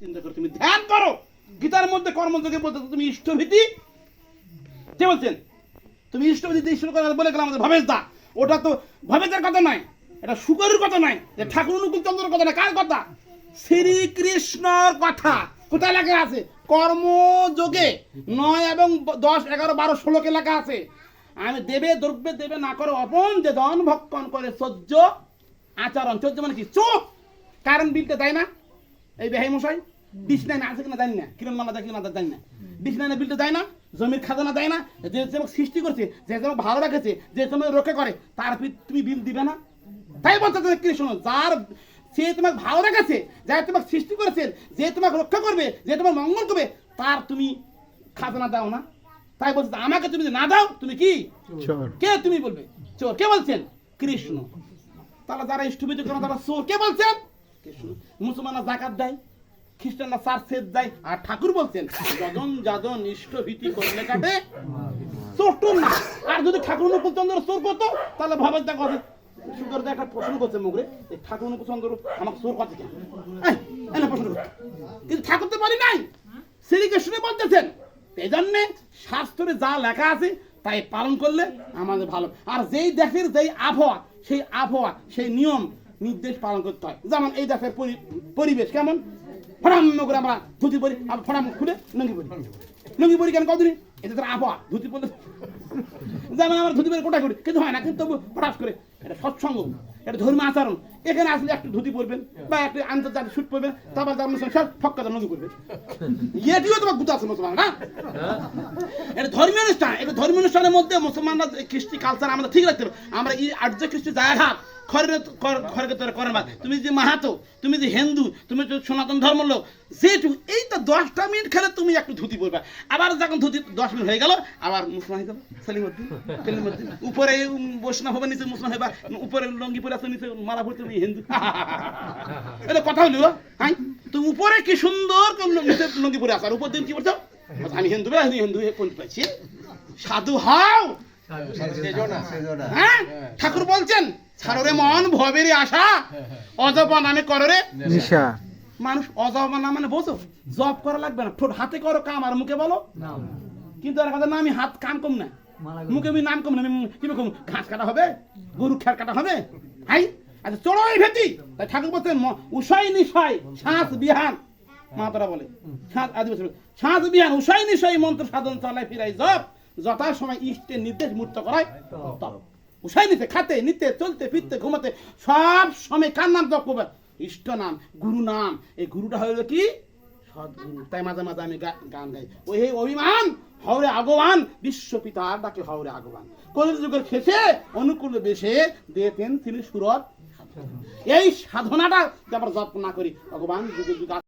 চিন্তা করে, তুমি ধ্যান করো। গীতার মধ্যে কর্মযোগে বলতে তুমি ইষ্টভীতি। কে বলছেন? তুমি ইষ্টভীতি শুরু করার বলে গেলাম আমাদের ভবেশ দা। ওটা তো ভবেশের কথা নয়, এটা শুকরের কথা নয়, যে ঠাকুর অনুকূল চন্দ্রের কথা না কার কথা? শ্রীকৃষ্ণর কথা। কোথায় লেখা আছে? কর্মযোগে নয় এবং দশ, এগারো, বারো, ষোলোকে লেখা আছে। আমি দেবে, দ্রব্যে দেবে, না করে অপন যে দন ভক্ষণ করে সহ্য, আচরণ। সহ্য মানে কি? চোখ কারণ বিলতে দেয় না। এই বেহাই মশাই। আছে কিনা জানি না। কিরণ দেয় কিনা জানি না। না জমির খাজানা দেয় না যে তোমাকে সৃষ্টি করছে যে তোমাকে ভালো রাখেছে যে রক্ষা করে তার তুমি বিল দিবে না। তাই যার সে তোমাকে ভালো রেখেছে যার তোমাকে সৃষ্টি করেছেন যে তোমাকে রক্ষা করবে যে তোমার মঙ্গল করবে তার তুমি খাজনা দাও না। তাই বলছে আমাকে তুমি না দাও তুমি কি? কে তুমি বলবে? চোর। কে বলছেন? কৃষ্ণ। তাহলে যারা ইষ্টভীতি তারা চোর। কে বলছেন? কৃষ্ণ। মুসলমানরা জাকাত দেয়। খ্রিস্টানরা চার সেদ দেয় আর ঠাকুর বলছেন, যজন, যাজন ইষ্টভীতি করলে কাটে চোর না। আর যদি ঠাকুর চোর করতো, তাহলে সুন্দর একটা প্রশ্ন করছে মুখরে ঠাকুর আমাকে চোর কেন? প্রশ্ন কিন্তু ঠাকুর তো বলি নাই। শ্রীকৃষ্ণ বলতেছেন এই জন্যে শাস্ত্রে যা লেখা আছে, তাই পালন করলে আমাদের ভালো। আর যেই দেশের যেই আবহাওয়া, সেই আবহাওয়া, সেই নিয়ম, নির্দেশ পালন করতে হয়। যেমন এই দেশের পরিবেশ কেমন? ফটাম করে আমরা ধুতি পরি আবার ফটাম খুলে লুঙ্গি পরি। লুঙ্গি পরি কেন কদিনই এটা তার আবহাওয়া, ধুতি পরলে যেমন আমরা ধুতি পরে কোটা করি কিন্তু হয় না, কিন্তু তবু হঠাৎ করে। এটা সৎসঙ্গ এটা ধর্মীয় আচরণ। এখানে আসলে একটু ধুতি পরবেন বা একটু আন্তর্জাতিক শুট পরবেন, তারপর তার মুসলমান সব ফক্কা লুঙ্গি পরবেন এটিও তোমার গুতা আছে মুসলমান না এটা ধর্মীয় অনুষ্ঠান। এটা ধর্মীয় অনুষ্ঠানের মধ্যে মুসলমানরা কৃষ্টি কালচার আমরা ঠিক রাখতে হবে। আমরা এই আর্য কৃষ্টি জায়গা খড়কে তোরা করেন তুমি যে মাহাতো, তুমি যে হিন্দু, তুমি যে সনাতন ধর্ম লোক যেটুকু এই তো দশটা মিনিট খেলে তুমি একটু ধুতি পরবে। আবার যখন ধুতি দশ মিনিট হয়ে গেল, আবার মুসলমান হয়ে যাবে। সেলিমুদ্দিন উপরে বৈষ্ণব হবে, নিচে মুসলমান হবে। উপরে লঙ্গি পরে আছে নিচে মারা পড়তে তুমি হিন্দু। এটা কথা হলো হ্যাঁ? তুমি উপরে কি সুন্দর নিচে লঙ্গি পরে আসার উপর দিন কি বলছো আমি হিন্দু বে, আমি হিন্দু কোন পাইছি? সাধু হও! হ্যাঁ? ঠাকুর বলছেন ছাড়রে মন ভবেরই আশা অজপা নামে কররে নিশা। মানুষ অজপা না মানে বোঝো? জব করা লাগবে না। ঠোঁট হাতে করো কাম আর মুখে বলো। কিন্তু আর কথা না আমি হাত কাম কম না। মুখে আমি নাম কম না, আমি কি ঘাস কাটা হবে? গরু কাটা হবে? হাই আচ্ছা ভেতি তাই ঠাকুর বলছেন উষাই নিশাই শ্বাস বিহান। মাতারা বলে শ্বাস শ্বাস বিহান, উষাই নিশাই, মন্ত্র সাধন চালায় ফিরাই জপ। যথা সময় ইষ্টের নির্দেশ মূর্ত করায় উষাই নিতে খাতে, নিতে, চলতে, ফিরতে, ঘুমাতে, সব সময় কার নাম জপ করবে ইষ্ট নাম, গুরু নাম। এই গুরুটা হলো কি? তাই মাঝে মাঝে আমি গান গাই। ওই হে অভিমান, হাওরে আগবান বিশ্ব পিতার ডাকে হাওরে আগবান। কলির যুগের শেষে অনুকূল বেশে দিয়েছেন তিনি সুরত এই সাধনাটা যে যত্ন না করি, ভগবান যুগে যুগে